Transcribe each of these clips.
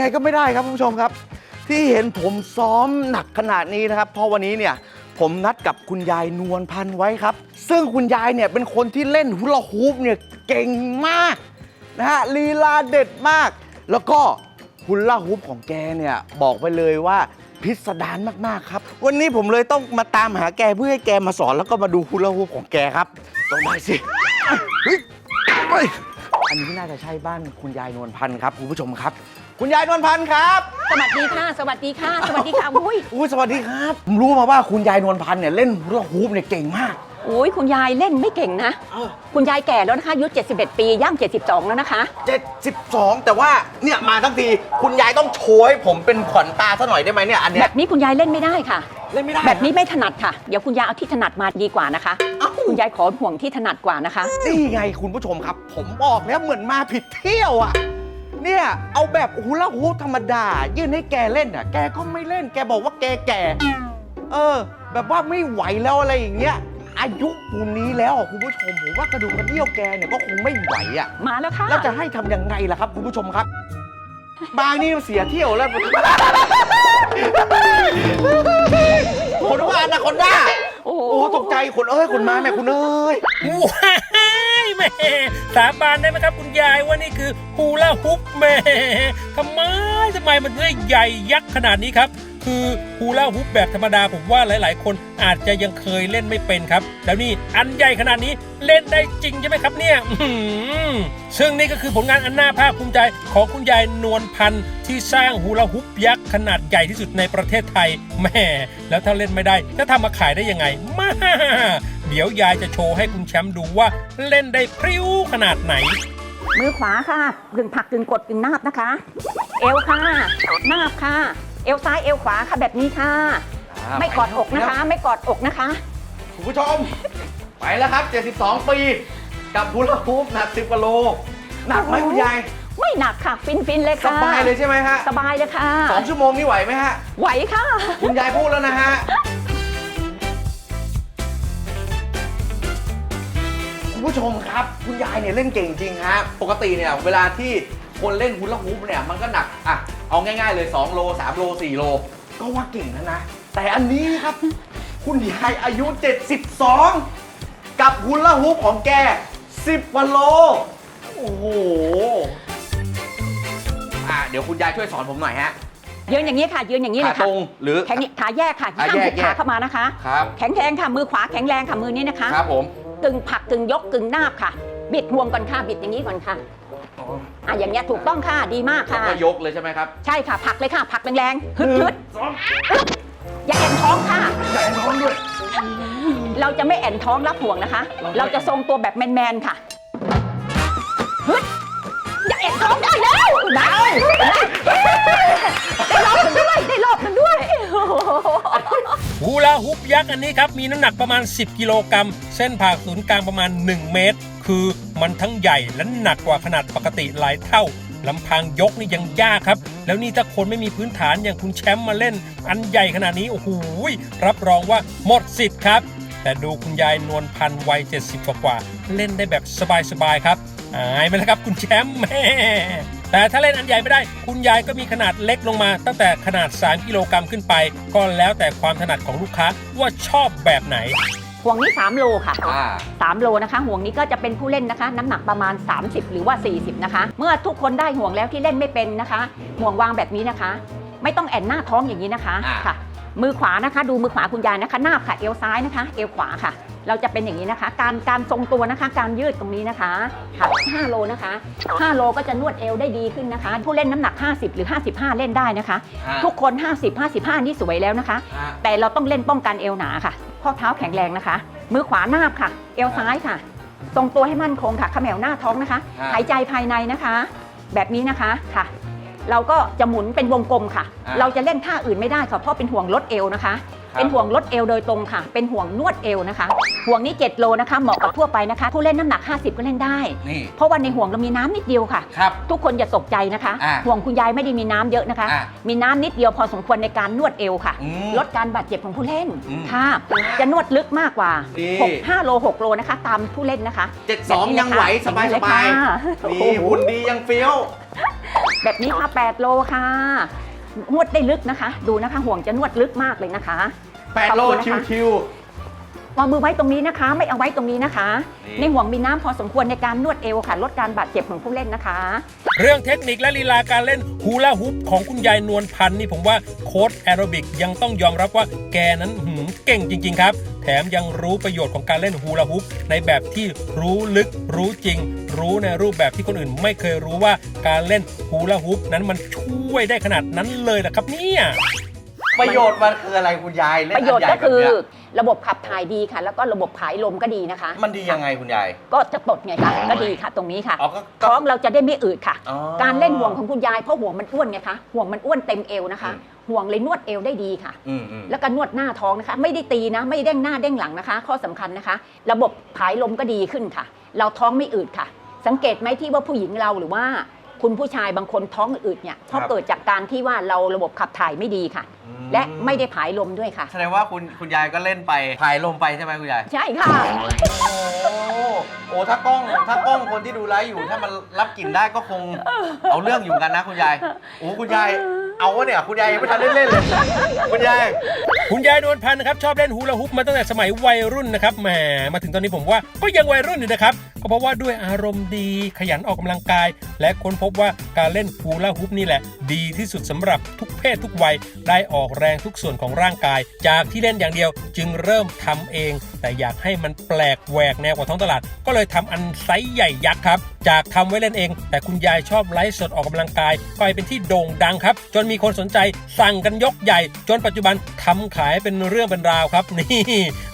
ไงก็ไม่ได้ครับคุณผู้ชมครับ ที่เห็นผมซ้อมหนักขนาดนี้นะครับ เพราะวันนี้เนี่ยผมนัดกับคุณยายนวลพันธ์ไว้ครับ ซึ่งคุณยายเนี่ยเป็นคนที่เล่นฮุลาฮูปเนี่ยเก่งมากนะฮะลีลาเด็ดมาก แล้วก็ฮุลาฮูปของแกเนี่ยบอกไปเลยว่าพิสดารมากๆครับ วันนี้ผมเลยต้องมาตามหาแกเพื่อให้แกมาสอนแล้วก็มาดูฮุลาฮูปของแกครับต้องได้สิเฮ้ยอันนี้น่าจะใช่บ้านคุณยายนวลพันธ์ครับคุณผู้ชมครับ คุณยายนวลพันธ์ครับสวัสดีค่ะ สวัสดีค่ะ สวัสดีค่ะอุ้ยอุ้ยสวัสดีครับผมรู้มาว่าคุณยายนวลพันธ์เนี่ยเล่นฮูลาฮูปเนี่ยเก่งมากอุ้ยคุณยายเล่นไม่เก่งนะ เอ้าคุณยายแก่แล้วนะคะอายุ71 ปี ย่าง 72 แล้วนะคะ 72 แต่ว่าเนี่ยมาทั้งทีคุณยายต้องโชว์ให้ผมเป็นขวัญตาซะหน่อยได้ไหมเนี่ยอันเนี้แบยบนี้คุณยายเล่นไม่ได้ค่ะ เล่นไม่ได้ แบบนี้ไม่ถนัดค่ะ เดี๋ยวคุณยายเอาที่ถนัดมาดีกว่านะคะ เอ้า คุณยายขอห่วงที่ถนัดกว่านะคะ นี่ไงคุณผู้ชมครับ ผมบอกแล้วเหมือนมาผิดเที่ยวอะ เนี่ยเอาแบบฮูลาฮูปธรรมดา ยื่นให้แกเล่นอะ แกก็ไม่เล่น แกบอกว่าแกแก่ เออ แบบว่าไม่ไหวแล้วอะไรอย่างเงี้ย อายุปูนนี้แล้วอะคุณผู้ชมผมว่ากระดูกกระเดี่ยวแกเนี่ยก็คงไม่ไหวอะ มาแล้วค่ะ แล้วจะให้ทำยังไงล่ะครับคุณผู้ชมครับ บางนี่เสียเที่ยวแล้วคนว่าอนาคอนด้า โอ้โหโอ้ตกใจคนเอ้ยคนมาแม่คุณเอ้ยว้ายแม่สาบานได้ไหมครับคุณยายว่านี่คือฮูลาฮุปแม่ทำไมทำไมมันถึงได้ใหญ่ยักษ์ขนาดนี้ครับ คือฮูล่าฮุปแบบธรรมดาผมว่าหลาย ๆ คนอาจจะยังเคยเล่นไม่เป็นครับ แล้วนี่อันใหญ่ขนาดนี้เล่นได้จริงใช่ไหมครับเนี่ยซึ่งนี่ก็คือผลงานอันน่าภาคภูมิใจของคุณยายนวลพันธ์ที่สร้างฮูลาฮุปยักษ์ขนาดใหญ่ที่สุดในประเทศไทยแม่แล้วถ้าเล่นไม่ได้จะทำมาขายได้ยังไงมาเดี๋ยวยายจะโชว์ให้คุณแชมป์ดูว่าเล่นได้พริ้วขนาดไหน มือขวาค่ะกึ่งผักกึ่งกดกึ่งนาบนะคะ เอวค่ะนาบค่ะ เอวซ้ายเอวขวาค่ะแบบนี้ค่ะไม่กอดอกนะคะ ไม่กอดอกนะคะ คุณผู้ชม ไปแล้วครับ 72 ปี กับฮูลาฮูปหนัก 10กิโล หนักไหมคุณยาย ไม่หนักค่ะ ฟินฟินๆเลยสค่ะบายเลยใช่ไหมฮะสบายเลยค่ะ สองชั่วโมงนี่ไหวไหมฮะ ไหวค่ะ คุณยายพูดแล้วนะฮะ คุณผู้ชมครับ คุณยายเนี่ยเล่นเก่งจริงฮะ ปกติเนี่ยเวลาที่คนเล่นฮุลาฮูปเนี่ยมันก็หนักอะ เอาง่ายๆเลย 2 โล 3 โล 4 โล ก็ว่าเก่งแล้วนะ แต่อันนี้ครับ คุณยายอายุ 72 กับฮุลาฮูปของแก 10กว่าโล โอ้โหอะเดี๋ยวคุณยายช่วยสอนผมหน่อยฮะยืนอย่างนี้ค่ะยืนอย่างนี้เลขายตค่ะรงหรือ แข็งขาแยกค่ะอะห้ามแยกหุบแยขากเข้ามานะคะ ครับ แข็งแรงค่ะมือขวาแข็งแรงค่ะมือนี้นะคะครับผม กึ่งผลักกึ่งยกกึ่งนาบค่ะ บิดห่วงก่อนค่ะบิดอย่างนี้ก่อนค่ะ อะอย่างเงี้ยถูกต้องค่ะดีมากแล้วค่ะ ก็ยกเลยใช่ไหมครับใช่ค่ะผลักเลยค่ะผลักแรงๆฮึดฮึดสองอย่าแอนท้องค่ะ ใหญ่ท้องด้วย เราจะไม่แอนท้องรับห่วงนะคะ เราจะทรงตัวแบบแมนๆค่ะฮึดอย่าแอนท้องได้แล้วได้ได้รอบหนึ่งด้วยได้รอบหนึ่งด้วยโอ้โหฮูลาฮุปยักษ์อันนี้ครับ มีน้ำหนักประมาณ 10 กิโลกรัม เส้นผ่าศูนย์กลางประมาณ 1 เมตร คือมันทั้งใหญ่และหนักกว่าขนาดปกติหลายเท่าลำพังยกนี่ยังยากครับ แล้วนี่ถ้าคนไม่มีพื้นฐานอย่างคุณแชมป์มาเล่น อันใหญ่ขนาดนี้ โอ้โหรับรองว่าหมดสิทธิ์ครับ แต่ดูคุณยายนวลพันธ์วัย 70 กว่ากว่าเล่นได้แบบสบายๆครับ อายไหมล่ะครับคุณแชมป์แม่แต่ถ้าเล่นอันใหญ่ไม่ได้ คุณยายก็มีขนาดเล็กลงมา ตั้งแต่ขนาด 3 กิโลกรัมขึ้นไป ก็แล้วแต่ความถนัดของลูกค้าว่าชอบแบบไหน ห่วงนี้ 3 โลค่ะ อ่า 3 โลนะคะ ห่วงนี้ก็จะเป็นผู้เล่นนะคะ น้ำหนักประมาณ 30 หรือว่า 40 นะคะ เมื่อทุกคนได้ห่วงแล้วที่เล่นไม่เป็นนะคะ ห่วงวางแบบนี้นะคะ ไม่ต้องแอนหน้าท้องอย่างนี้นะคะอ่า ค่ะ มือขวานะคะ ดูมือขวาคุณยายนะคะหน้าบค่ะเอวซ้ายนะคะ เอวขวาค่ะ เราจะเป็นอย่างนี้นะคะ การการทรงตัวนะคะ การยืดตรงนี้นะคะค่ะ5โลนะคะ5โลก็จะนวดเอวได้ดีขึ้นนะคะ ผู้เล่นน้ำหนัก 50 หรือ 55 เล่นได้นะคะฮะทุกคน 50 55 นี่สวยแล้วนะคะฮะแต่เราต้องเล่นป้องกันเอวหนาค่ะ ข้อเท้าแข็งแรงนะคะ มือขวาหน้าบค่ะ เอวซ้ายค่ะ ทรงตัวให้มั่นคงค่ะเขมวหน้าท้องนะคะ ฮะหายใจภายในนะคะ แบบนี้นะคะค่ะ เราก็จะหมุนเป็นวงกลมค่ะ อะเราจะเล่นท่าอื่นไม่ได้ค่ะเพราะเป็นห่วงลดเอวนะคะ ครับ เป็นห่วงลดเอวโดยตรงค่ะ เป็นห่วงนวดเอวนะคะ ห่วงนี้ 7 โลนะคะ เหมาะกับทั่วไปนะคะ ผู้เล่นน้ำหนัก 50 ก็เล่นได้ นี่เพราะว่าในห่วงเรามีน้ำนิดเดียวค่ะ ครับ ทุกคนอย่าตกใจนะคะ อะห่วงคุณยายไม่ได้มีน้ำเยอะนะคะ อะมีน้ำนิดเดียวพอสมควรในการนวดเอวค่ะ อืมลดการบาดเจ็บของผู้เล่นอืมค่ะจะนวดลึกมากกว่านี่6 5โล6โลนะคะ ตามผู้เล่นนะคะเจ็ดสองยังไหวสบายสบายแบบนี้เลยค่ะนี่หุ่นดียังเฟี้ยว แบบนี้ค่ะ8โลค่ะ นวดได้ลึกนะคะ ดูนะคะห่วงจะนวดลึกมากเลยนะคะ8โลขอบคุณนะคะชิว วางมือไว้ตรงนี้นะคะ ไม่เอาไว้ตรงนี้นะคะ นี่ ในห่วงมีน้ำพอสมควรในการนวดเอวค่ะ ลดการบาดเจ็บของผู้เล่นนะคะ เรื่องเทคนิคและลีลาการเล่นฮูลาฮุปของคุณยายนวลพันธ์นี่ผมว่าโค้ดแอโรบิกยังต้องยอมรับว่าแกนั้นหืมเก่งจริง ๆ ครับแถมยังรู้ประโยชน์ของการเล่นฮูลาฮุปในแบบที่รู้ลึกรู้จริง รู้ในรูปแบบที่คนอื่นไม่เคยรู้ว่าการเล่นฮูลาฮุปนั้นมันช่วยได้ขนาดนั้นเลยนะครับเนี่ยๆประโยชน์มันคืออะไรคุณยายเล่นประโยชน์อันใหก็ญ่แบบคือเนี้ย ระบบขับถ่ายดีค่ะ แล้วก็ระบบผายลมก็ดีนะคะ มันดียังไงคุณยาย ก็จะตดไงคะก็ดีค่ะ ตรงนี้ค่ะ อ๋อก็ก็ท้องเราจะได้ไม่อืดค่ะ อ๋อการเล่นห่วงของคุณยายเพราะห่วงมันอ้วนไงคะห่วงมันอ้วนเต็มเอวนะคะ อืม ห่วงเลยนวดเอวได้ดีค่ะ อืมอืม แล้วก็นวดหน้าท้องนะคะ ไม่ได้ตีนะ ไม่ได้เด้งหน้าเด้งหลังนะคะ ข้อสำคัญนะคะ ระบบผายลมก็ดีขึ้นค่ะ เราท้องไม่อืดค่ะ สังเกตไหมที่ว่าผู้หญิงเราหรือว่า คุณผู้ชายบางคนท้องอืดเนี่ยเพราะเกิดจากการที่ว่าเราระบบขับถ่ายไม่ดีค่ะ อืมและไม่ได้ผายลมด้วยค่ะ แสดงว่าคุณคุณยายก็เล่นไปพายลมไปใช่ไหมคุณยาย ใช่ค่ะ โอ้โอ้ถ้ากล้องถ้ากล้องคนที่ดูไลฟ์อยู่ถ้ามันรับกลิ่นได้ก็คงเอาเรื่องอยู่กันนะคุณยายโอ้คุณยาย เอาวะเนี่ยคุณยายยังไม่ทันได้เล่นเลยคุณยายคุณยายนวลพันธ์นะครับชอบเล่นฮูลาฮุปมาตั้งแต่สมัยวัยรุ่นนะครับแหมมาถึงตอนนี้ผมว่าก็ยังวัยรุ่นอยู่นะครับก็เพราะว่าด้วยอารมณ์ดีขยันออกกำลังกาย และค้นพบว่าการเล่นฮูลาฮุปนี่แหละ ดีที่สุดสำหรับทุกเพศทุกวัย ได้ออกแรงทุกส่วนของร่างกาย จากที่เล่นอย่างเดียวจึงเริ่มทำเอง แต่อยากให้มันแปลกแหวกแนวกว่าท้องตลาด ก็เลยทำอันไซส์ใหญ่ยักษ์ครับ จากทำไว้เล่นเอง แต่คุณยายชอบไลฟ์สดออกกำลังกายกลายเป็นที่โด่งดังครับ จนมีคนสนใจสั่งกันยกใหญ่ จนปัจจุบันทำขายเป็นเรื่องเป็นราวครับนี่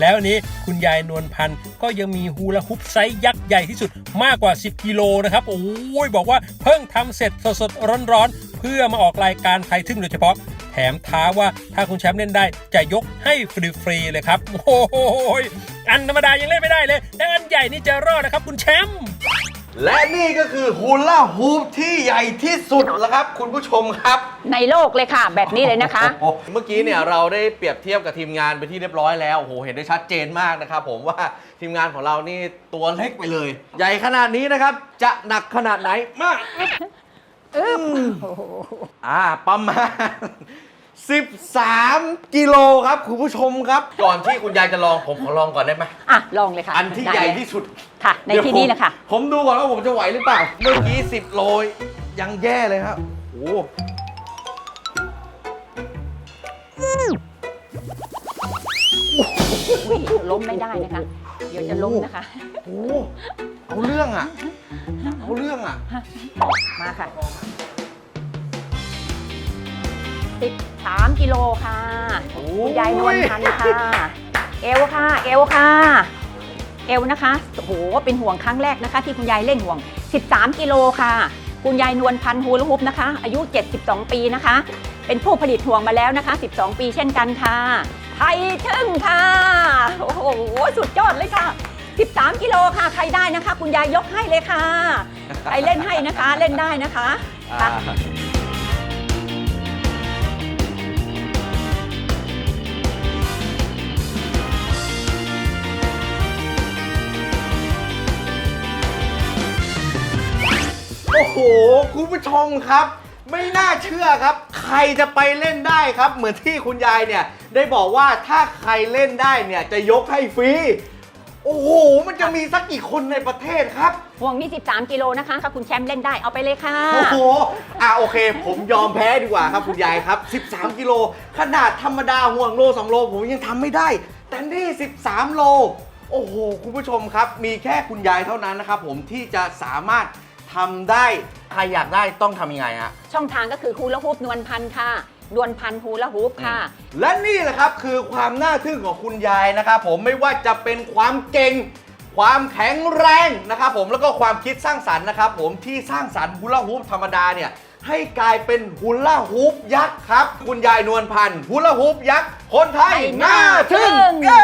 แล้วนนี้คุณยายนวลพันธ์ก็ยังมีฮูลาฮุปไซส์ยักษ์ใหญ่ที่สุดมากกว่า 10 กิโลนะครับโอ้ยบอกว่าเพิ่งทำเสร็จสดๆร้อนๆ เพื่อมาออกรายการไทยทึ่งโดยเฉพาะ แถมท้าว่าถ้าคุณแชมป์เล่นได้จะยกให้ฟรีๆเลยครับ โอ้โหอันธรรมดายังเล่นไม่ได้เลยแต่อันใหญ่นี่จะรอดนะครับคุณแชมป์และนี่ก็คือฮูลาฮูปที่ใหญ่ที่สุดแล้วครับ คุณผู้ชมครับ ในโลกเลยค่ะ แบบนี้เลยนะคะ โอ้โหเมื่อกี้เนี่ยเราได้เปรียบเทียบกับทีมงานไปที่เรียบร้อยแล้วโอ้โหเห็นได้ชัดเจนมากนะครับผมว่าทีมงานของเรานี่ตัวเล็กไปเลย ใหญ่ขนาดนี้นะครับ จะหนักขนาดไหนมาก อึ๊บโอ้โหอ่าประมาณ 13 กิโลครับคุณผู้ชมครับ ก่อนที่คุณยายจะลองผมขอลองก่อนได้ไหมอะลองเลยค่ะอันที่ได้ใหญ่เลยที่สุดค่ะ ในเดี๋ยวที่ผมนี้แหละค่ะ ผมดูก่อนว่าผมจะไหวหรือเปล่า เมื่อกี้ 10 โลยังแย่เลยครับโอ้โหอุ๊ยล้มไม่ได้นะคะ เดี๋ยวจะล้มนะคะ โอ้โหเอาเรื่องอะ เอาเรื่องอะ มาค่ะ 13 กิโลค่ะโอ้คุณยายนวลพันธ์ค่ะ เอวค่ะ เอวค่ะ เอวนะคะ โอ้โห เป็นห่วงครั้งแรกนะคะ ที่คุณยายเล่นห่วง 13 กิโลค่ะ คุณยายนวลพันธ์ฮูลาฮุปนะคะ อายุ 72 ปีนะคะ เป็นผู้ผลิตห่วงมาแล้วนะคะ 12 ปีเช่นกันค่ะ ไทยทึ่งค่ะ โอ้โห สุดยอดเลยค่ะ 13 กิโลค่ะ ใครได้นะคะ คุณยายยกให้เลยค่ะ ใครเล่นให้นะคะ เล่นได้นะคะค่ะโอ้โห คุณผู้ชมครับ ไม่น่าเชื่อครับ ใครจะไปเล่นได้ครับ เหมือนที่คุณยายเนี่ย ได้บอกว่าถ้าใครเล่นได้เนี่ยจะยกให้ฟรี โอ้โห มันจะมีสักกี่คนในประเทศครับ ห่วงนี่13 กิโลนะคะถ้าคุณแชมป์เล่นได้เอาไปเลยค่ะ โอ้โห อะโอเค ผมยอมแพ้ดีกว่าครับคุณยายครับ 13 กิโล ขนาดธรรมดาห่วงโล2โล ผมยังทำไม่ได้ แต่นี่ 13 โล โอ้โห คุณผู้ชมครับ มีแค่คุณยายเท่านั้นนะครับผมที่จะสามารถทำได้ ใครอยากได้ต้องทำยังไงฮะ ช่องทางก็คือฮูลาฮูปนวลพันธ์ค่ะ นวลพันธ์ฮูลาฮูปค่ะ และนี่แหละครับคือความน่าทึ่งของคุณยายนะครับผมไม่ว่าจะเป็นความเก่ง ความแข็งแรงนะครับผมแล้วก็ความคิดสร้างสรรค์นะครับผมที่สร้างสรรค์ฮูลาฮูปธรรมดาเนี่ยให้กลายเป็นฮูลาฮูปยักษ์ครับ คุณยายนวลพันธ์ฮูลาฮูปยักษ์คนไทยไทยน่าน่าทึ่ทึ่งงเย้